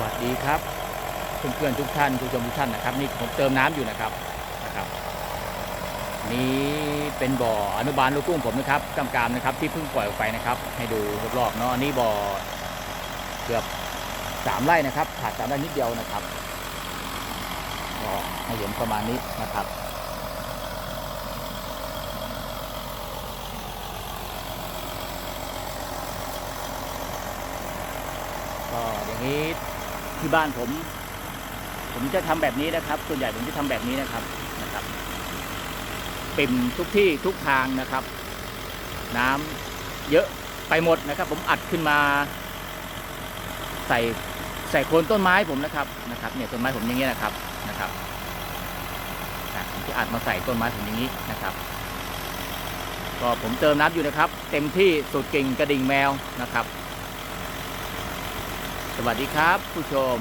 วัสดีครับเพื่อนๆทุกท่านผู้ชมทุกท่านนะครับ นี่ผมเติมน้ำอยู่นะครับนะครับ นี่เป็นบ่ออนุบาลลูกกุ้งผมนะครับกำกามนะครับที่เพิ่งปล่อยออกไปนะครับ ให้ดูรอบๆเนาะอันนี้บ่อเกือบสามไร่นะครับขาดสามไร่นิดเดียวนะครับก็ให้เห็นประมาณนี้นะครับก็อย่างนี้ ที่บ้านผม ผมจะทำแบบนี้นะครับ ส่วนใหญ่ผมจะทำแบบนี้นะครับนะครับ ปิ่มทุกที่ทุกทางนะครับ น้ำเยอะไปหมดนะครับ ผมอัดขึ้นมา ใส่ใส่โคนต้นไม้ผมนะครับนะครับ เนี่ยต้นไม้ผมอย่างเงี้ยนะครับนะครับผมจะอัดมาใส่ต้นไม้ผมอย่างนี้นะครับ ก็ผมเติมน้ำอยู่นะครับ เต็มที่สุดกิ่งกระดิ่งแมวนะครับ สวัสดีครับผู้ชม